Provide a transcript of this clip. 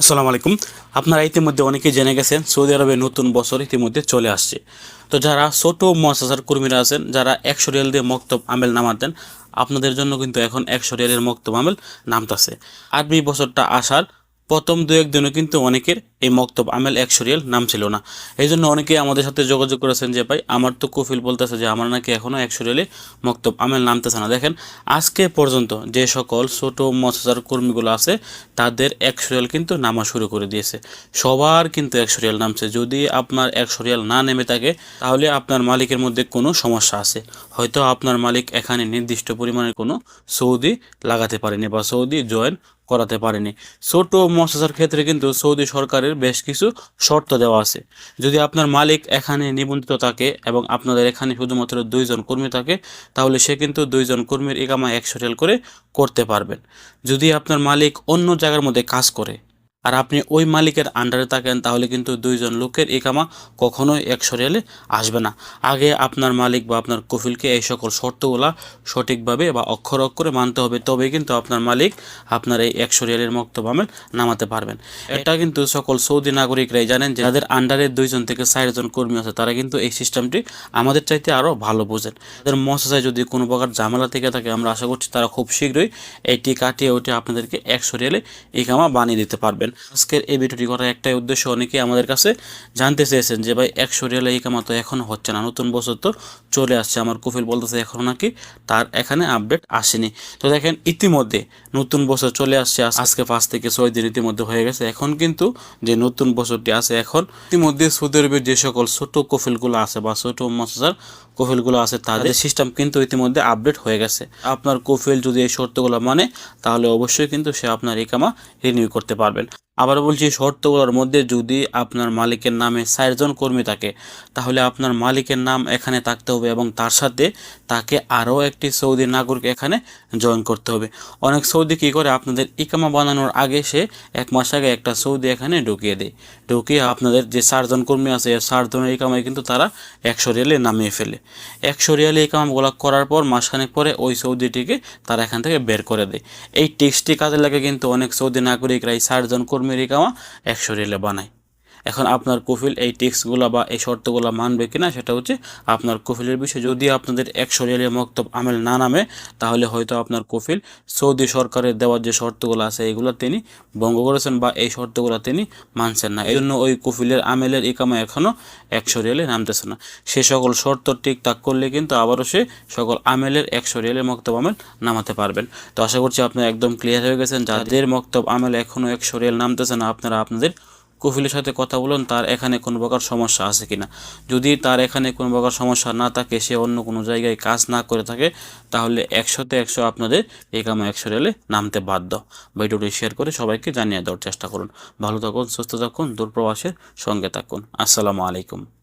আসসালামু আলাইকুম। আপনারা ইতিমধ্যে অনেকে জেনে গেছেন, সৌদি আরবে নতুন বছর ইতিমধ্যে চলে আসছে। তো যারা ছোট মহাসাসার কর্মীরা আছেন, যারা একশো রিয়াল দিয়ে মক্তব আমেল নামাতেন, আপনাদের জন্য কিন্তু এখন একশো রিয়ালের মক্তব আমেল নামতাছে। আরবি বছরটা আসার প্রথম দু একদিনও কিন্তু অনেকের এই মক্তব আমেল একশো রিয়াল নাম ছিল না। এই জন্য অনেকেই আমাদের সাথে যোগাযোগ করেছেন যে, ভাই, আমার তো কফিল বলতেছে যে, আমার নাকি এখনও একশো রিয়ালে মক্তব আমেল নামতেছে না। দেখেন, আজকে পর্যন্ত যে সকল ছোট মৎস্যাচার কর্মীগুলো আছে, তাদের একশো রিয়াল কিন্তু নামা শুরু করে দিয়েছে। সবার কিন্তু একশো রিয়াল নামছে। যদি আপনার একশো রিয়াল না নেমে থাকে, তাহলে আপনার মালিকের মধ্যে কোনো সমস্যা আছে। হয়তো আপনার মালিক এখানে নির্দিষ্ট পরিমাণের কোনো সৌদি লাগাতে পারেনি বা সৌদি জয়েন করাতে পারেনি। ছোট মৎস্যাচার ক্ষেত্রে কিন্তু সৌদি সরকারের বেশ কিছু শর্ত দেওয়া আছে। যদি আপনার মালিক এখানে নিবন্ধিত থাকে এবং আপনাদের এখানে শুধুমাত্র দুইজন কর্মী থাকে, তাহলে সে কিন্তু দুইজন কর্মীর একামা একশো রিয়াল করে করতে পারবেন। যদি আপনার মালিক অন্য জায়গার মধ্যে কাজ করে আর আপনি ওই মালিকের আন্ডারে থাকেন, তাহলে কিন্তু দুইজন লোকের একামা কখনোই একশো রিয়ালে আসবে না। আগে আপনার মালিক বা আপনার কফিলকে এই সকল শর্তগুলা সঠিকভাবে বা অক্ষর অক্ষরে মানতে হবে তবে কিন্তু আপনার মালিক আপনার এই একশো রিয়ালের মক্তব আমেল নামাতে পারবেন। এটা কিন্তু সকল সৌদি নাগরিকরাই জানেন যে যাদের আন্ডারে দুইজন থেকে চারজন কর্মী আছে, তারা কিন্তু এই সিস্টেমটি আমাদের চাইতে আরও ভালো বোঝেন। তাদের মশায় যদি কোনো প্রকার ঝামেলা থেকে থাকে, আমরা আশা করছি তারা খুব শীঘ্রই এটি কাটিয়ে ওইটি আপনাদেরকে একশো রিয়ালে ইকামা বানিয়ে দিতে পারবেন। আজকের এই ভিডিওটি করার একটাই উদ্দেশ্য অনেকে আমাদের কাছে জানতে চেয়েছেন যে ভাই একশো রিয়ালে ইকামা তো এখনও হচ্ছে না। নতুন বছর তো চলে আসছে। আমার কফিল বলতেছে এখনও নাকি তার এখানে আপডেট আসেনি। তো দেখেন ইতিমধ্যে নতুন বছর চলে আসছে। আজকে পাঁচ থেকে ছয় দিন ইতিমধ্যে হয়ে গেছে। এখন কিন্তু যে নতুন বছরটি আছে এখন ইতিমধ্যে সৌদি আরবের যে সকল ছোট কফিলগুলো আছে বা ছোট মশার কফিলগুলো আছে তাদের সিস্টেম কিন্তু ইতিমধ্যে আপডেট হয়ে গেছে। আপনার কফিল যদি এই শর্তগুলো মানে তাহলে অবশ্যই কিন্তু সে আপনার ইকামা রিনিউ করতে পারবেন। আবার বলছি, শর্তগুলোর মধ্যে যদি আপনার মালিকের নামে চারজন কর্মী থাকে, তাহলে আপনার মালিকের নাম এখানে থাকতে হবে এবং তার সাথে তাকে আরও একটি সৌদি নাগরিক এখানে জয়েন করতে হবে। অনেক সৌদি কী করে? আপনাদের ইকামা বানানোর আগে সে এক মাস আগে একটা সৌদি এখানে ঢুকিয়ে দেয়। ঢুকিয়ে আপনাদের যে চারজন কর্মী আছে চারজনের ইকামায় কিন্তু তারা একশো রিয়ালে নামিয়ে ফেলে। একশো রিয়ালে ইকামাগুলো করার পর মাসখানেক পরে ওই সৌদিটিকে তারা এখান থেকে বের করে দেয়। এই টেক্সটি কাজে লাগে কিন্তু অনেক সৌদি নাগরিকরা এই চারজন কর্মীর ইকামা একশো রিলে বানায়। এখন আপনার কফিল এই টেক্সগুলো বা এই শর্তগুলো মানবে কিনা সেটা হচ্ছে আপনার কফিলের বিষয়ে যদি আপনাদের একশো রিয়ালের মক্তব আমেল না নামে, তাহলে হয়তো আপনার কফিল সৌদি সরকারের দেওয়ার যে শর্তগুলো আছে, এগুলো তিনি ভঙ্গ করেছেন বা এই শর্তগুলো তিনি মানছেন না। এই জন্য ওই কফিলের আমেলের ইকামা এখনও একশো রিয়ালে নামতেছে না। সে সকল শর্ত ঠিকঠাক করলে কিন্তু আবারও সে সকল আমেলের একশো রিয়ালের মক্তব আমেল নামাতে পারবেন। তো আশা করছি আপনারা একদম ক্লিয়ার হয়ে গেছেন। যাদের মক্তব আমেল এখনও একশো রিয়াল নামতেছে না, আপনারা আপনাদের কফিলের সাথে কথা বলুন, তার এখানে কোনো প্রকার সমস্যা আছে কিনা? যদি তার এখানে কোনো প্রকার সমস্যা না থাকে, সে অন্য কোনো জায়গায় কাজ না করে থাকে, তাহলে একশোতে একশো আপনাদের এই কামে একশো রেলে নামতে বাধ্য। ভিডিওটি শেয়ার করে সবাইকে জানিয়ে দেওয়ার চেষ্টা করুন। ভালো থাকুন, সুস্থ থাকুন, দূরপ্রবাসের সঙ্গে থাকুন। আসসালামু আলাইকুম।